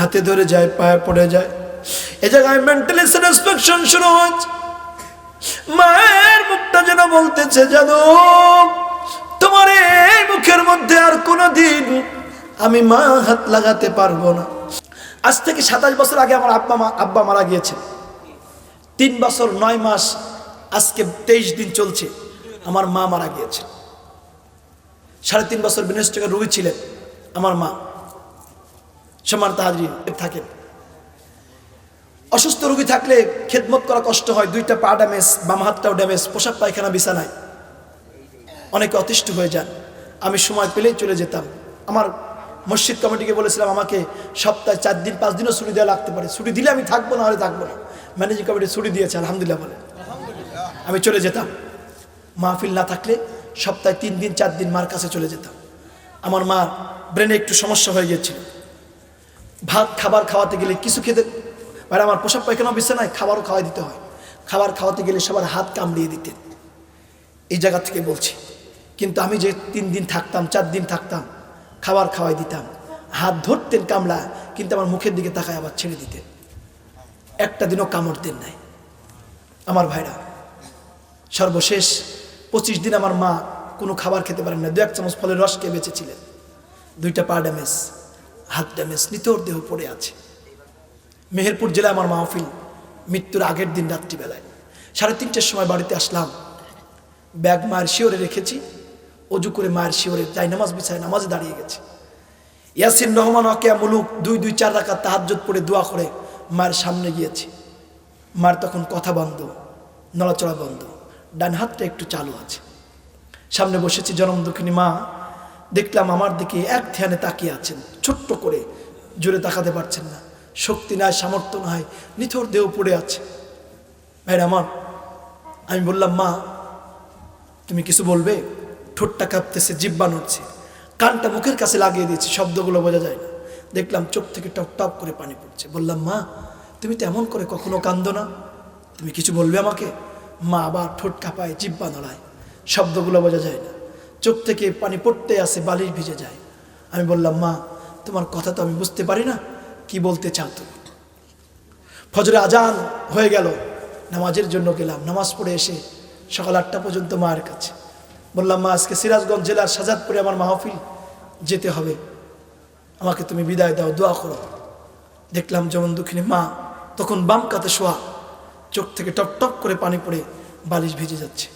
হাতে ধরে যায়, পায়ে পড়ে যায়। এ জায়গায় মেন্টালি স্যাটিসফ্যাকশন শুরু হচ্ছে মায়ের মুখটা যেন বলতেছে, জানো, তোমার এই মুখের মধ্যে আর কোনো দিন আমি মা হাত লাগাতে পারব না। আজ থেকে সাতাশ বছর আগে আমার আব্বা মা আব্বা মারা গিয়েছে। তিন বছর নয় মাস, আজকে তেইশ দিন চলছে, আমার মা মারা গিয়েছে। সাড়ে তিন বছর বিনেশ টাকা রোগী ছিলেন আমার মা। সমান তাহারি থাকেন। অসুস্থ রোগী থাকলে খেদমত করা কষ্ট হয়, দুইটা পা ড্যামেজ, বাম হাতটাও ড্যামেজ, পোশাক পায়খানা, বিছানায়। অনেকে অতিষ্ঠ হয়ে যান। আমি সময় পেলেই চলে যেতাম। আমার মসজিদ কমিটিকে বলেছিলাম, আমাকে সপ্তাহে চার দিন, পাঁচ দিনও ছুটি দেওয়া লাগতে পারে। ছুটি দিলে আমি থাকব না হলে থাকব না। ম্যানেজিং কমিটি ছুটি দিয়েছে, আলহামদুলিল্লাহ বলে। আমি চলে যেতাম। মাহফিল না থাকলে সপ্তাহে তিন দিন, চার দিন মার কাছে চলে যেতাম। আমার মা ব্রেনে একটু সমস্যা হয়ে গিয়েছিল। ভাত, খাবার খাওয়াতে গেলে কিছু খেতে মানে আমার পোশাক পায়খানা বিছানায় খাবারও খাওয়াই দিতে হয়। খাবার খাওয়াতে গেলে সবার হাত কামড়িয়ে দিতেন এই জায়গা থেকে বলছি। কিন্তু আমি যে তিন দিন থাকতাম, চার দিন থাকতাম, খাবার খাওয়াই দিতাম। হাত ধরতেন কামলা কিন্তু আমার মুখের দিকে তাকায় আবার ছেড়ে দিতেন একটা দিনও কামড় দেন নাই। আমার ভাইরা, সর্বশেষ পঁচিশ দিন আমার মা কোনো খাবার খেতে পারেন না। দু এক চামচ ফলের রস খেয়ে বেঁচেছিলেন। দুইটা পা ড্যামেজ। হাত ড্যামেজ নিতর দেহ পড়ে আছে। মেহেরপুর জেলায় আমার মাহফিল মৃত্যুর আগের দিন রাত্রিবেলায়। সাড়ে তিনটের সময় বাড়িতে আসলাম। ব্যাগ মায়ের শিওরে রেখেছি। অজু করে মায়ের শিওরে যাই নামাজ বিছায় নামাজে দাঁড়িয়ে গেছে। ইয়াসিন রহমান অকেয়া মুলুক দুই দুই চার রাখা তাহাজ্জত পড়ে দোয়া করে মায়ের সামনে গিয়েছি। মার তখন কথা বন্ধ, নড়াচড়া বন্ধ। ডান হাতটা একটু চালু আছে। সামনে বসেছি জনম দুঃখিনী মা দেখলাম আমার দিকে এক ধ্যানে তাকিয়ে আছেন। ছোট্ট করে জোরে তাকাতে পারছেন না। শক্তি নাই, সামর্থ্য নাই, নিথর দেহ পড়ে আছে। ভাইরা আমার, আমি বললাম, মা, তুমি কিছু বলবে? ঠোঁটটা কাঁপতেছে, জিব্বা নড়ছে। কানটা মুখের কাছে লাগিয়ে দিয়েছি, শব্দগুলো বোঝা যায় না। দেখলাম চোখ থেকে টপ টপ করে পানি পড়ছে। বললাম, মা, তুমি তো এমন করে কখনো কান্দো না। তুমি কিছু বলবে আমাকে? মা আবার ঠোঁট কাঁপায়, জিব্বা নড়ায়। শব্দগুলো বোঝা যায় না। চোখ থেকে পানি পড়তে আসে বালিশ ভিজে যায়। আমি বললাম, মা, তোমার কথা তো আমি বুঝতে পারি না, কি বলতে চাও তুমি? ফজরে আজান হয়ে গেল, নামাজের জন্য গেলাম। নামাজ পড়ে এসে সকাল আটটা পর্যন্ত মায়ের কাছে। বললাম, মা, আজকে সিরাজগঞ্জ জেলার সাজাদপুরে আমার মাহফিল যেতে হবে। আমাকে তুমি বিদায় দাও, দোয়া করো। দেখলাম যেমন দুঃখিনী, মা, তখন বাম কাতে শোয়া, চোখ থেকে টপ টপ করে পানি পড়ে বালিশ ভিজে যাচ্ছে।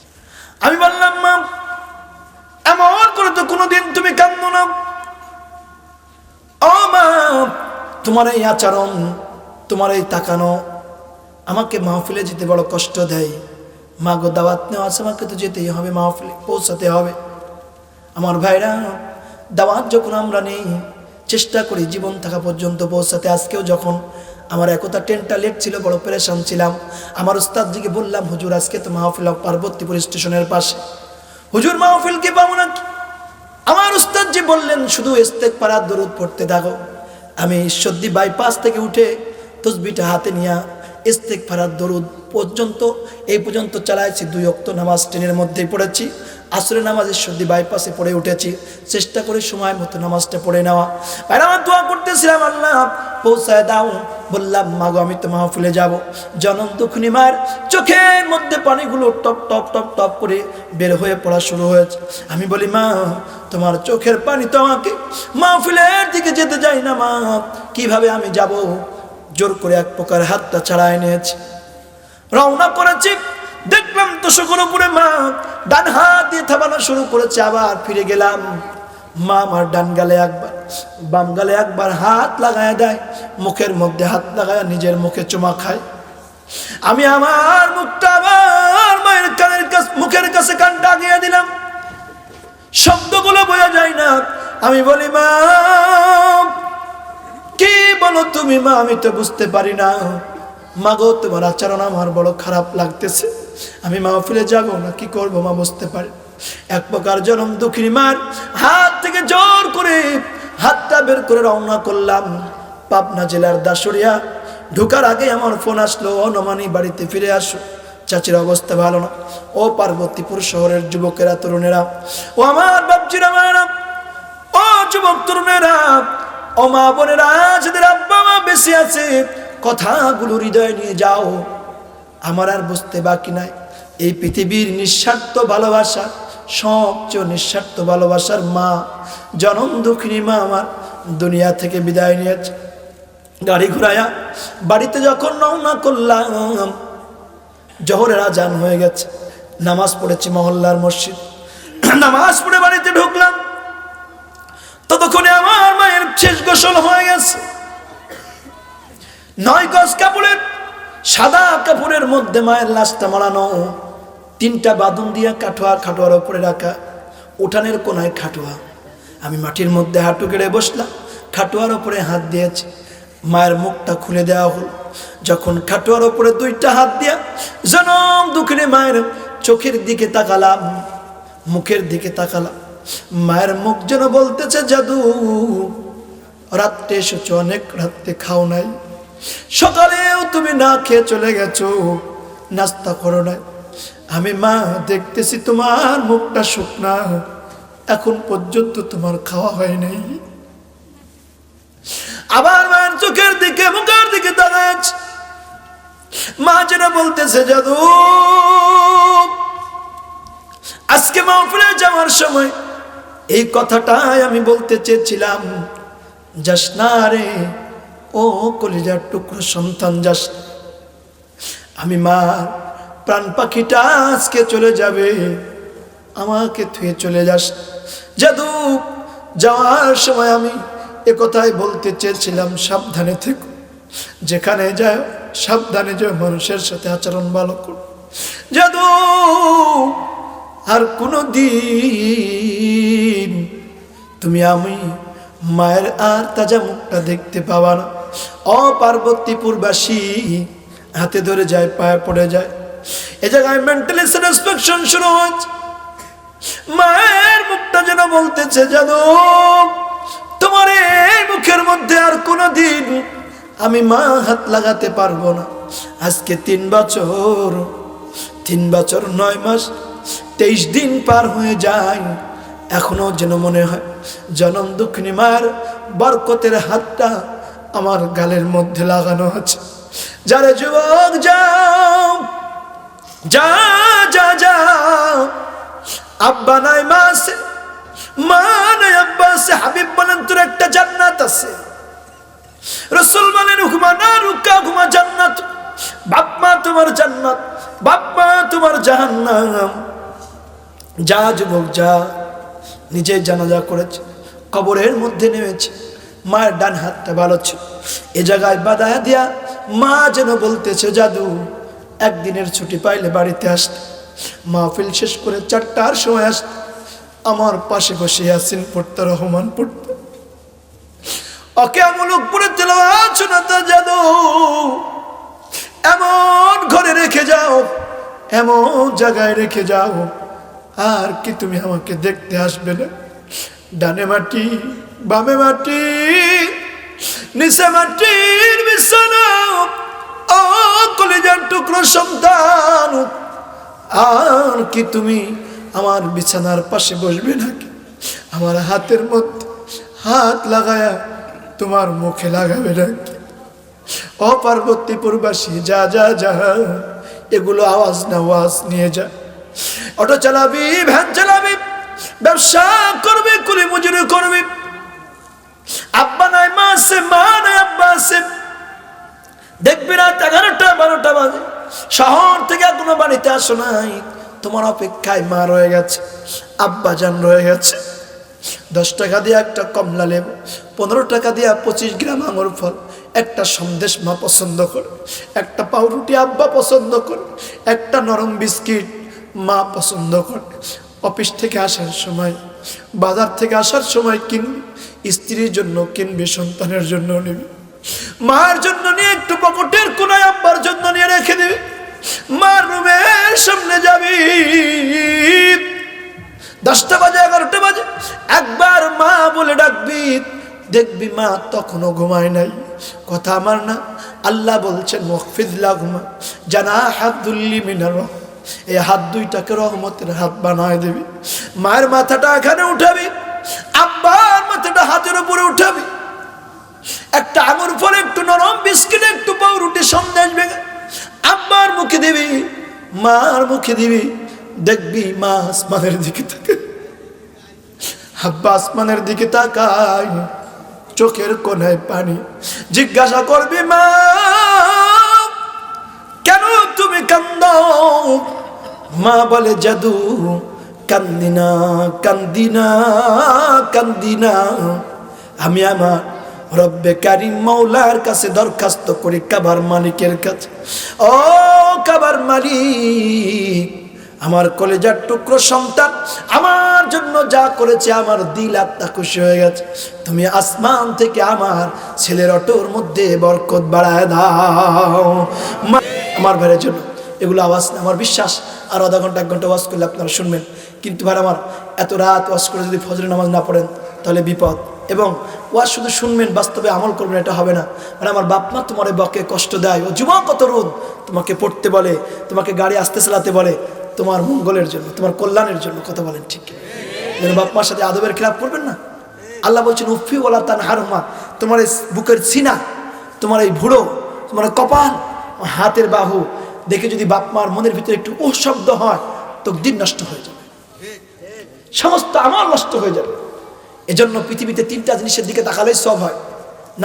আমি বললাম, মা করে তো কোনোদিন তুমি কান্দো না। মা, তোমার এই আচরণ, তোমার এই তাকানো আমাকে মাহফিলে যেতে বড় কষ্ট দেয়। মা গো, দাওয়াত নেওয়া আছে, আমাকে তো যেতেই হবে, মাহফিলে পৌঁছাতে হবে। আমার ভাইরা, দাওয়াত যখন আমরা নেই, চেষ্টা করি জীবন থাকা পর্যন্ত পৌঁছাতে। আজকেও যখন আমার একতা ট্রেনটা লেট ছিল, বড় প্রেশান ছিলাম। আমার উস্তাদজিকে বললাম, হুজুর, আজকে তো মাহফিল পার্বতীপুর স্টেশনের পাশে। হুজুর, মাহফিল কি পাবো নাকি? আমার উস্তাদজি বললেন, শুধু ইস্তেক পাড়ার দরুদ পড়তে থাকো আমি ঈশ্বরদী বাইপাস থেকে উঠে তসবিটা হাতে নিয়ে ইস্তেক ফারার দরুদ পর্যন্ত, এই পর্যন্ত চালাইছি। দুই অক্ত নামাজ ট্রেনের মধ্যেই পড়েছি। আসরে নামাজ ঈশ্বরদী বাইপাসে পড়ে উঠেছি। চেষ্টা করে সময় মতো নামাজটা পড়ে নেওয়া। আর আমার দোয়া করতেছিলাম আল্লাহ, পৌঁছায় দাও। বললাম, মাগো, আমি তো মাহফিলে যাব। জনম দুঃখনি মায়ের চোখের মধ্যে পানিগুলো টপ টপ টপ টপ করে বের হয়ে পড়া শুরু হয়েছে। আমি বলি, মা তোমার চোখের পানি তো আমাকে মাহফিলের দিকে যেতে যাই না মা। কীভাবে আমি যাব? জোর করে এক প্রকার হাতটা ছাড়ায় নিয়েছি। রওনা করেছি। দেখলাম তো সকল উপরে মা। ডান হাত দিয়ে থামানো শুরু করেছে, আবার ফিরে গেলাম। মা আমার ডান গালে একবার, বাম গালে একবার হাত লাগায় দেয়। মুখের মধ্যে হাত লাগায়, নিজের মুখে চুমা খায়। আমি আমার মুখটা আবার মায়ের কানের কাছে মুখের কাছে কানটা আগিয়ে দিলাম। শব্দগুলো বোঝা যায় না। আমি বলি, মা, কি বলো তুমি, মা? আমি তো বুঝতে পারি না। মা গো, তোমার আচরণ আমার বড় খারাপ লাগতেছে। আমি মা মাহফিলে যাব না, কি করব মা বুঝতে পারি এক প্রকার জনম দুঃখিনী মার হাত থেকে জোর করে হাতটা বের করে রওনা করলাম পাবনা জেলার দাসুরিয়া। ঢোকার আগে আমার ফোন আসলো, অনমানি বাড়িতে ফিরে আসো। চাচির অবস্থা ভালো না। ও পার্বতীপুর শহরের যুবকেরা, তরুণেরা, ও আমার বাপজিরা মায়েরা, ও যুবক তরুণেরা, ও মা বোনেরা যাদের আব্বা মা বেশি আছে। কথাগুলো হৃদয় নিয়ে যাও। আমার আর বুঝতে বাকি নাই। এই পৃথিবীর নিঃস্বার্থ ভালোবাসা, সবচেয়ে নিঃস্বার্থ ভালোবাসার মা, জনম দুঃখিনী মা আমার, দুনিয়া থেকে বিদায় নিয়েছে। গাড়ি ঘুরাইয়া বাড়িতে যখন রওনা করলাম জহরের আজান হয়ে গেছে, নামাজ পড়েছি মহল্লার মসজিদ। নামাজ পড়ে বাড়িতে ঢুকলাম। ততক্ষণে আমার মায়ের শেষ গোসল হয়ে গেছে। নয় গজ কাপড়ের, সাদা কাপড়ের মধ্যে মায়ের লাশটা মারানো, তিনটা বাদুন দিয়া কাঠোয়া খাটোয়ার ওপরে রাখা, উঠানের কোনায় খাটোয়া। আমি মাটির মধ্যে হাঁটু কেড়ে বসলাম, খাটোয়ার ওপরে হাত দিয়েছি। মায়ের মুখটা খুলে দেওয়া হল। যখন খাটোয়ার ওপরে দুইটা হাত দিয়া জনম দুঃখিনী মায়ের চোখের দিকে তাকালাম, মুখের দিকে তাকালাম। মায়ের মুখ যেন বলতেছে, জাদু, রাত্রে এসেছ, অনেক রাত্রে খাও নাই। সকালেও তুমি না খেয়ে চলে গেছো, নাস্তা করো নাই। আমি মা, দেখতেছি তোমার মুখটা শুকনা, এখন পর্যন্ত তোমার খাওয়া হয় নাই আবার চোখের দিকে, মুখের দিকে তাকাচ মা যেন বলতেছে, জাদু। আজকে মাহফিলে যাওয়ার সময় এই কথাটাই আমি বলতে চেয়েছিলাম। যাস না রে, ও কলিজার টুকরো সন্তান, যাস। আমি মা, প্রাণ পাখিটা আজকে চলে যাবে। আমাকে থুয়ে চলে যাস। জাদু, যাওয়ার সময় আমি এ কথাই বলতে চেয়েছিলাম, সাবধানে থেকো। যেখানে যায় সাবধানে যে মানুষের সাথে আচরণ ভালো করো। জাদু আর কোনো দিন তুমি আমি মায়ের আর তাজা মুখটা দেখতে পাবা না। অপার্বতীপুরবাসী হাতে ধরে যায়, পায়ে পড়ে যায়। এ জায়গায় মেন্টালি স্যাটিসফ্যাকশন শুরু হয়েছে। মায়ের মুখটা যেন বলতেছে জানো তোমার এই মুখের মধ্যে আর কোনো দিন আমি মা হাত লাগাতে পারব না। আজকে তিন বছর তিন বছর নয় মাস, তেইশ দিন পার হয়ে যায়। এখনও যেন মনে হয় জনম দুঃখিনী মায়ের বরকতের হাতটা আমার গালের মধ্যে লাগানো আছে। যারে যুবক যাও, যা যা যা, আব্বা নাই মা আছে মা হাবিব বলেন তোর একটা জান্নাত আছে। রসুল বলেন হুমা না রুকা হুমা জান্নাত। বাপ মা তোমার জান্নাত বাপ মা তোমার জাহান্নাম। যা যুবক, যা নিজে জানাজা করেছে, কবরের মধ্যে নেমেছে, মায়ের ডান হাতটা ভালো ছিল। এ জায়গায় বাধা দিয়া মা যেন বলতেছে, জাদু, একদিনের ছুটি পাইলে বাড়িতে আসতে। মাহফিল শেষ করে চারটার সময় আসতে। আমার পাশে বসে ইয়াসিন পড়তে রহমান পড়তে ওকে আমলক পড়ে দিল শোনাতে জাদু এমন ঘরে রেখে যাও, এমন জায়গায় রেখে যাও। আর কি তুমি আমাকে দেখতে আসবে না? ডানে মাটি, বামে মাটি, নিচে মাটির বিছানা। ও কলিজার টুকরো সন্তান, আর কি তুমি আমার বিছানার পাশে বসবে নাকি? আমার হাতের মধ্যে হাত লাগায়া তোমার মুখে লাগাবে নাকি ও পার্বতীপুরবাসী, যা যা যা, এগুলো আওয়াজ না আওয়াজ নিয়ে যা। অটো চালাবি, ভ্যান চালাবি, ব্যবসা করবি কুলি মজুরি করবি। আব্বা নাই মা আছে, মা নাই আব্বা আছে। দেখবি রাত এগারোটা, বারোটা বাজে। শহর থেকে কোনো বাড়িতে আসো নাই। তোমার অপেক্ষায় মা রয়ে গেছে, আব্বা জান রয়ে গেছে। দশ টাকা দিয়ে একটা কমলা লেবু, পনেরো টাকা দিয়ে পঁচিশ গ্রাম আঙুর ফল, একটা সন্দেশ মা পছন্দ করে, একটা পাউরুটি আব্বা পছন্দ করে, একটা নরম বিস্কিট মা পছন্দ করে। অফিস থেকে আসার সময়, বাজার থেকে আসার সময় কিনবি, স্ত্রীর জন্য কিনবি, সন্তানের জন্য নিবি। মার জন্য নিয়ে একটু পকেটের কোনায় আব্বার জন্য নিয়ে রেখে দিবি। মার রুমের সামনে যাবি। দশটা বাজে, এগারোটা বাজে। একবার মা বলে ডাকবি, দেখবি মা তখনও ঘুমায় নাই। কথা আমার না। আল্লাহ বলছেন মকফিজলা ঘুমা জানা হাবদুল্লি মিনার এই হাত দুইটাকে রহমতের হাত বানায় দেবে। মায়ের মাথাটা এখানে উঠাবি, আব্বার মাথাটা হাতের উপরে উঠাবি। একটা আঙুর ফলে একটু নরম, বিস্কিট একটু পাউরুটি সন্দেশ ভেঙে আব্বার মুখে দিবি, মার মুখে দিবি। দেখবি মা আসমানের দিকে তাকে হাব্বা আসমানের দিকে তাকায়, চোখের কোনায় পানি। জিজ্ঞাসা করবি মা, কেন তুমি কান্দ? মা বলে, জাদু কান্দিনা কান্দিনা কান্দিনা আমি আমার রব্বে কারিম মৌলার কাছে দরখাস্ত করি কাবার মালিকের কাছে। ও কাবার মালিক আমার কলেজার টুকরো সন্তান, আমার জন্য যা করেছে আমার দিল আত্মা খুশি হয়ে গেছে। তুমি আসমান থেকে আমার ছেলের অটোর মধ্যে বরকত বাড়ায় দাও। আমার ভাইয়ের জন্য এগুলো আওয়াজ না, আমার বিশ্বাস, আর আধা ঘণ্টা, এক ঘণ্টা ওয়াজ করলে আপনারা শুনবেন। কিন্তু ভাই আমার, এত রাত ওয়াজ করে যদি ফজরের নামাজ না পড়েন, তাহলে বিপদ। এবং ওয়াজ শুধু শুনবেন, বাস্তবে আমল করবেন, এটা হবে না। মানে আমার বাপ মা তোমার বকে কষ্ট দেয়। ও যুবক কত রোদ তোমাকে পড়তে বলে, তোমাকে গাড়ি আসতে চালাতে বলে। তোমার মঙ্গলের জন্য, তোমার কল্যাণের জন্য কথা বলেন ঠিক যেন বাপ মার সাথে আদবের খেলাপ করবেন না? আল্লাহ বলছেন উফি ওলা তান হারমা তোমার এই বুকের সিনা, তোমার এই ভুড়ো, তোমার কপাল হাতের বাহু, দেখে যদি বাপ মার মনের ভিতরে একটু ও শব্দ হয় তো দিন নষ্ট হয়ে যাবে। সমস্ত আমার নষ্ট হয়ে যাবে। এজন্য পৃথিবীতে তিনটা জিনিসের দিকে তাকালেই সব হয়।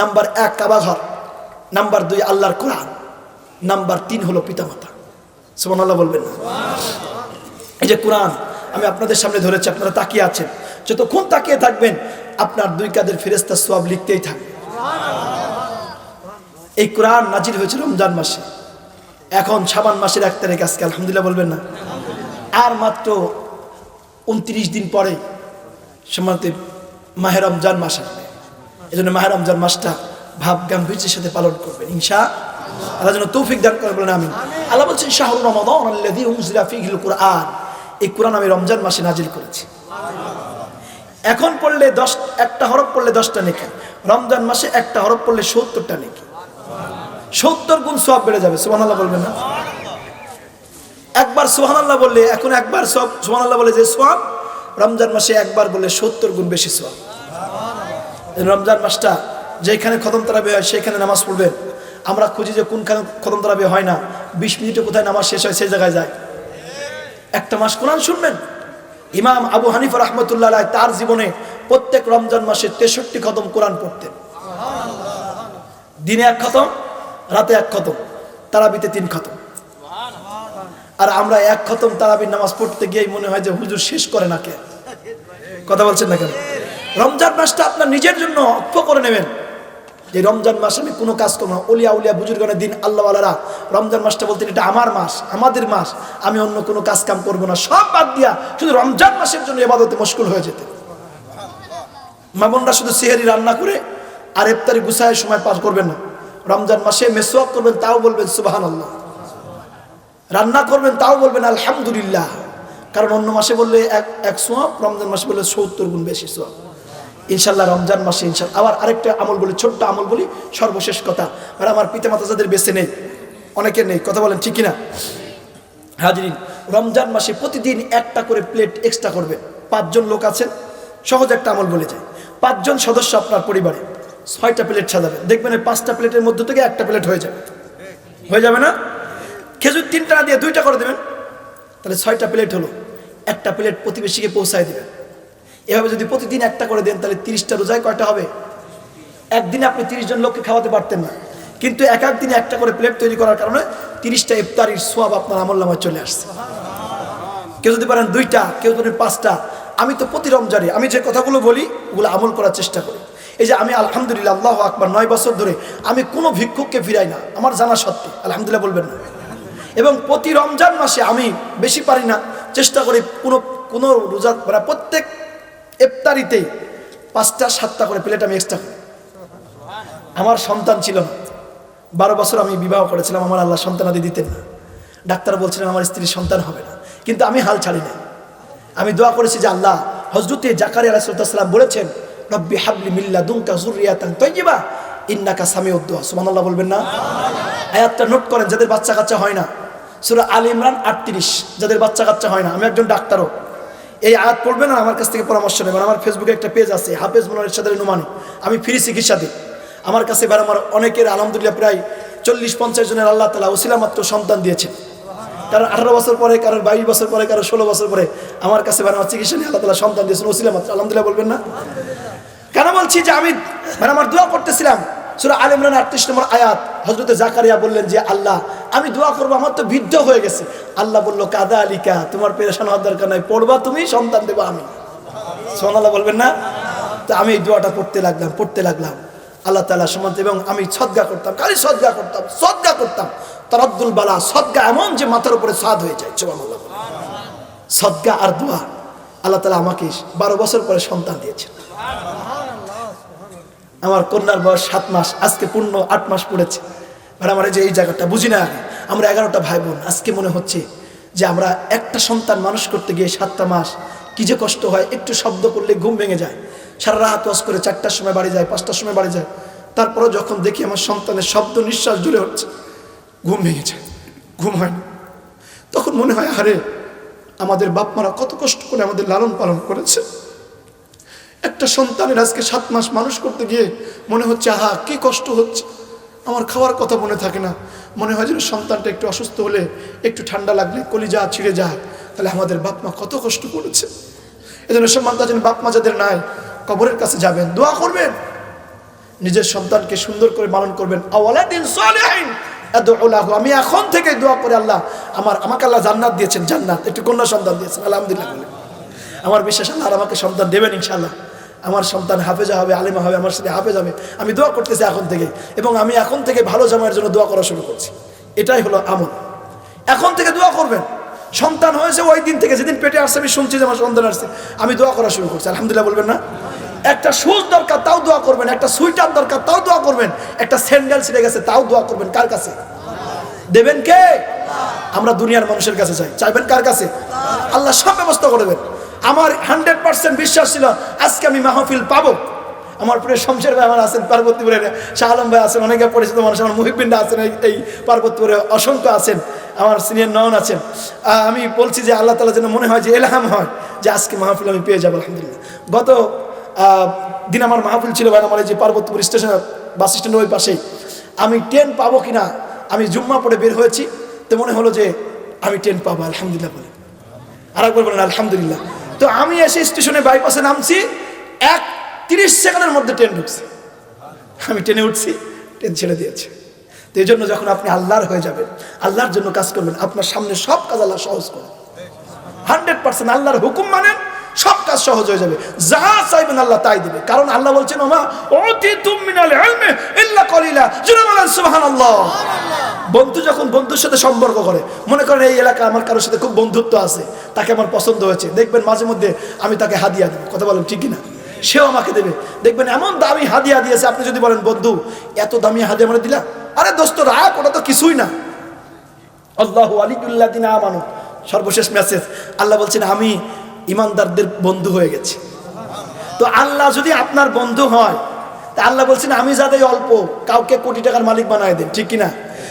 নাম্বার এক কাবাঘর নাম্বার দুই, আল্লাহর কোরআন। নাম্বার তিন হলো পিতামাতা। সুমান বলবেন। এই যে কোরআন, আমি আপনাদের সামনে ধরেছি, আপনারা তাকিয়ে আছেন। যতক্ষণ তাকিয়ে থাকবেন, আপনার দুই কাদের ফেরেস্তা সব লিখতেই থাকবে। এই কোরআন নাজির হয়েছে রমজান মাসে। এখন সাবান মাসের এক তারিখ, আজকে আলহামদুলিল্লাহ বলবেন না। আর মাত্র উনত্রিশ দিন পরে সমাতে মাহে রমজান মাস আসবে। এই জন্য মাহে রমজান মাসটা ভাব গাম্ভীর্যের সাথে পালন করবেন। ইনশা আল্লাহ যেন তৌফিক দান করে বলেন আমি আল্লাহ বলছেন শাহরুর রমাদান আল্লাযী উনজিলা ফীহিল কুরআন। এই কোরআন আমি রমজান মাসে নাজিল করেছি। এখন পড়লে দশ একটা হরফ পড়লে দশটা নেকি? রমজান মাসে একটা হরফ পড়লে সত্তরটা নেকি? সত্তর গুণ সব বেড়ে যাবে সুবহানাল্লাহ বলবেন না? একবার সুবহানাল্লাহ বললে এখন একবার সব সুবহানাল্লাহ বলে যে সব রমজান মাসে একবার বললে সত্তর গুণ বেশি সব রমজান মাসটা যেখানে খতম তারাবি হয় সেখানে নামাজ পড়বেন। আমরা খুঁজি যে কোনখানে খতম তারাবি হয় না। বিশ মিনিটে কোথায় নামাজ শেষ হয় সেই জায়গায় যায়। একটা মাস কোরআন শুনবেন? ইমাম আবু হানিফা রহমতুল্লাহ তার জীবনে প্রত্যেক রমজান মাসে তেষট্টি খতম কোরআন পড়তেন। দিনে এক খতম, রাতে এক খতম, তারাবিতে তিন খতম। আর আমরা এক খতম তারাবির নামাজ পড়তে গিয়েই মনে হয় যে হুজুর শেষ করে না কে? কথা বলছেন না কেন? রমজান মাসটা আপনার নিজের জন্য অক্ষ করে নেবেন। যে রমজান মাসে আমি কোনো কাজ করব না। অলিয়া উলিয়া বুজুর্গনের দিন আল্লাহ আলারা রমজান মাসটা বলতেন, এটা আমার মাস, আমাদের মাস, আমি অন্য কোনো কাজ কাম করব না। সব বাদ দিয়া শুধু রমজান মাসের জন্য এবাদতে মুশকুল হয়ে যেতে মামনরা শুধু সেহারি রান্না করে আর ইফতারি গুছায় সময় পার করবেন না। রমজান মাসে মেসোয়াক করবেন, তাও বলবেন সুবাহান আল্লাহ রান্না করবেন, তাও বলবেন, আলহামদুলিল্লাহ। কারণ অন্য মাসে বললে এক এক সোয়াব, রমজান মাসে বললে সত্তর গুণ বেশি সোয়াব। ইনশাল্লাহ রমজান মাসে ইনশাল্লাহ আবার আরেকটা আমল বলি, ছোট্ট আমল বলি, সর্বশেষ কথা। আর আমার পিতামাতা যাদের বেছে নেই অনেকের নেই, কথা বলেন ঠিক না হাজরিন, রমজান মাসে প্রতিদিন একটা করে প্লেট এক্সট্রা করবে। পাঁচজন লোক আছেন সহজ একটা আমল বলে যায়। পাঁচজন সদস্য আপনার পরিবারে, ছয়টা প্লেট সাজাবেন দেখবেন পাঁচটা প্লেটের মধ্য থেকে একটা প্লেট হয়ে যাবে। হয়ে যাবে না? খেজুর তিনটা দিয়ে দুইটা করে দেবেন? তাহলে ছয়টা প্লেট হলো। একটা প্লেট প্রতিবেশীকে পৌঁছায় দেবেন। এভাবে যদি প্রতিদিন একটা করে দেন, তাহলে তিরিশটা রোজায় কয়টা হবে? একদিনে আপনি তিরিশ জন লোককে খাওয়াতে পারতেন না। কিন্তু এক এক দিনে একটা করে প্লেট তৈরি করার কারণে তিরিশটা ইফতারির সোয়াব আপনার আমল নামায় চলে আসছে। কেউ যদি পারেন দুইটা, কেউ যদি পাঁচটা, আমি তো প্রতি রমজানে, আমি যে কথাগুলো বলি, ওগুলো আমল করার চেষ্টা করি। এই যে আমি আলহামদুলিল্লাহ, আল্লাহ আকবার, নয় বছর ধরে আমি কোনো ভিক্ষুককে ফিরাই না, আমার জানা সত্যি আলহামদুলিল্লাহ বলবেন না। এবং প্রতি রমজান মাসে আমি বেশি পারি না, চেষ্টা করি কোনো কোনো রোজা মানে প্রত্যেক ইফতারিতেই পাঁচটা, সাতটা করে প্লেট আমি এক্সট্রা করি। আমার সন্তান ছিল না। বারো বছর আমি বিবাহ করেছিলাম, আমার আল্লাহ সন্তানাদি দিতেন না। ডাক্তার বলছিলেন, আমার স্ত্রীর সন্তান হবে না। কিন্তু আমি হাল ছাড়ি নাই। আমি দোয়া করেছি যে, আল্লাহ হজরতে জাকারি আলাইসালাম বলেছেন, রব্বি হাবলি মিল্লা দুমকা জুরিয়াতান তৈজিবা ইন্নাকা সামি উদ্দোয়া সুমান আল্লাহ বলবেন না? আয়াতটা নোট করেন, যাদের বাচ্চা কাচ্চা হয় না। সুরা আল ইমরান আটত্রিশ, যাদের বাচ্চা কাচ্চা হয় না। আমি একজন ডাক্তারও। এই আয়াত পড়বেন আর আমার কাছ থেকে পরামর্শ নেবেন। আমার ফেসবুকে একটা পেজ আছে, হাফেজ মোনার সাথে নুমানি। আমি ফ্রি চিকিৎসা দিই আমার কাছে এবার আমার অনেকের আলহামদুলিল্লাহ প্রায় চল্লিশ পঞ্চাশ জনের আল্লাহ তালা ওসিলা মাত্র সন্তান দিয়েছে কারণ আঠারো বছর পরে কারোর বাইশ বছর পরে কারও ষোলো বছর পরে আমার কাছে মানে আমার চিকিৎসা নিয়ে আল্লাহ তালা সন্তান দিয়েছেন ওসিলা মাত্র। আলহামদুলিল্লাহ বলবেন না? কেন বলছি যে আমি মানে আমার দোয়া করতেছিলাম সুরা আল আটত্রিশ নম্বর আয়াত হজরতে জাকারিয়া বললেন যে, আল্লাহ আমি দোয়া করব, আমার তো বৃদ্ধ হয়ে গেছে। আল্লাহ বলল কাদা আলিকা তোমার পেরেশান হওয়ার দরকার নাই, পড়বা তুমি, সন্তান দেবো আমি। সোনাল্লাহ বলবেন না? তো আমি এই দোয়াটা পড়তে লাগলাম পড়তে লাগলাম। আল্লাহ তালা সমান্ত, এবং আমি সদ্গা করতাম। খালি সদ্গা করতাম? সদ্গা করতাম। তার আব্দুল বালা, সদ্গা এমন যে মাথার উপরে সাদ হয়ে যায় আল্লাহ সদ্গা আর দোয়া, আল্লাহ তালা আমাকে বারো বছর পরে সন্তান দিয়েছেন। আমার কন্যার বয়স সাত মাস, আজকে পূর্ণ আট মাস পড়েছে। আর আমার যে এই জায়গাটা বুঝি না আগে, আমরা এগারোটা ভাই বোন আজকে মনে হচ্ছে যে আমরা একটা সন্তান মানুষ করতে গিয়ে সাতটা মাস কি যে কষ্ট হয়, একটু শব্দ করলে ঘুম ভেঙে যায়। সারা রাত ওয়াজ করে চারটার সময় বাড়ি যায়, পাঁচটার সময় বাড়ি যায়। তারপরে যখন দেখি আমার সন্তানের শব্দ নিঃশ্বাস জুড়ে হচ্ছে ঘুম ভেঙে যায়, ঘুম হয় না। তখন মনে হয়, আরে, আমাদের বাপ মারা কত কষ্ট করে আমাদের লালন পালন করেছে। একটা সন্তানের আজকে সাত মাস মানুষ করতে গিয়ে মনে হচ্ছে, আহা, কি কষ্ট হচ্ছে। আমার খাওয়ার কথা মনে থাকে না। মনে হয় যেন সন্তানটা একটু অসুস্থ হলে, একটু ঠান্ডা লাগলে কলিজা ছিঁড়ে যায়। তাহলে আমাদের বাপ মা কত কষ্ট করেছে। এজন্য সম্মান যেন বাপ মা যাদের নাই, কবরের কাছে যাবেন, দোয়া করবেন। নিজের সন্তানকে সুন্দর করে পালন করবেন। আমি এখন থেকে দোয়া করে আল্লাহ, আমার, আমাকে আল্লাহ জান্নাত দিয়েছেন, জান্নাত। একটু কন্যা সন্তান দিয়েছেন, আলহামদুলিল্লাহ। আমার বিশ্বাস আল্লাহ আমাকে সন্তান দেবেন ইনশাল্লাহ আমার সন্তান হাফেজা হবে, আলিমা হবে, আমার সাথে হাফেজ হবে, আমি দোয়া করতেছি এখন থেকে এবং আমি এখন থেকে ভালো জামাইয়ের জন্য দোয়া করা শুরু করছি। এটাই হলো আমল। এখন থেকে দোয়া করবেন। সন্তান হয়েছে ওই দিন থেকে, যেদিন পেটে আসছে, আমি শুনছি যে আমার সন্তান আসছে, আমি দোয়া করা শুরু করছি। আলহামদুলিল্লাহ বলবেন না? একটা শুজ দরকার, তাও দোয়া করবেন। একটা সুইটার দরকার, তাও দোয়া করবেন। একটা স্যান্ডেল ছিঁড়ে গেছে, তাও দোয়া করবেন। কার কাছে? দেবেন কে? আমরা দুনিয়ার মানুষের কাছে চাই। চাইবেন কার কাছে? আল্লাহ সব ব্যবস্থা করবেন আমার হান্ড্রেড পার্সেন্ট বিশ্বাস ছিল, আজকে আমি মাহফিল পাবো। আমার প্রিয় শমশের ভাই আমার আছেন পার্বতীপুরের শাহ আলম ভাই আছেন, অনেকে পরিচিত মানুষ, আমার মুহিবিন্দা আছেন, এই- পার্বতীপুরে অসংখ্য আছেন, আমার সিনিয়র নয়ন আছেন। আমি বলছি যে আল্লাহ তালা যেন মনে হয় যে এলহাম হয় যে আজকে মাহফিল আমি পেয়ে যাব, আলহামদুলিল্লাহ। গত দিন আমার মাহফিল ছিল ভাই, আমার এই যে পার্বতীপুর স্টেশন, বাস স্ট্যান্ডের ওই পাশেই। আমি ট্রেন পাবো কিনা, আমি জুম্মা পড়ে বের হয়েছি, তো মনে হলো যে আমি ট্রেন পাবো, আলহামদুলিল্লাহ বলে। আর একবার বলেন, আলহামদুলিল্লাহ। তো আমি এসে স্টেশনে বাইপাসে নামছি, এক তিরিশ সেকেন্ডের মধ্যে ট্রেন ঢুকছে। আমি ট্রেনে উঠছি, ট্রেন ছেড়ে দিয়েছে। তো এই জন্য যখন আপনি আল্লাহর হয়ে যাবেন, আল্লাহর জন্য কাজ করবেন, আপনার সামনে সব কাজ আল্লাহ সহজ করবেন হান্ড্রেড পার্সেন্ট আল্লাহর হুকুম মানেন সব কাজ সহজ হয়ে যাবে। যা চাইবেন আল্লাহ তাই দিবে। কারণ আল্লাহ বলছেন, ওমা অতি তুমিনাল বন্ধু যখন বন্ধুর সাথে সম্পর্ক করে, মনে করেন এই এলাকা আমার কারোর সাথে খুব বন্ধুত্ব আছে, তাকে আমার পছন্দ হয়েছে। দেখবেন মাঝে মধ্যে আমি তাকে হাদিয়া দেবো। কথা বলেন ঠিক না সেও আমাকে দেবে। দেখবেন এমন দামি হাদিয়া দিয়েছে, আপনি যদি বলেন, বন্ধু, এত দামি হাদিয়া মানে দিলা? আরে দোস্ত, রাগ, ওটা তো কিছুই না। আল্লাহ আলিকুল্লাহ দিন আমানো। সর্বশেষ মেসেজ আল্লাহ বলছেন, আমি ইমানদারদের বন্ধু হয়ে গেছে। তো আল্লাহ যদি আপনার বন্ধু হয়, তা আল্লাহ বলছেন, আমি যাদের অল্প, কাউকে কোটি টাকার মালিক বানায় দেন। ঠিক কিনা?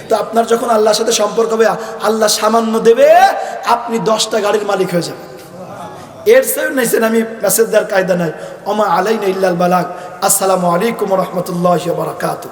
তো আপনার যখন আল্লাহর সাথে সম্পর্ক হবে, আল্লাহ সামান্য দেবে, আপনি দশটা গাড়ির মালিক হয়ে যাবেন। এর সেও নাইছেন আমি মেসেজ দেওয়ার কায়দা নাই। অমা আলাইনা ইল্লাল বালাক আসসালামু আলাইকুম রহমতুল্লাহ বারাকাতু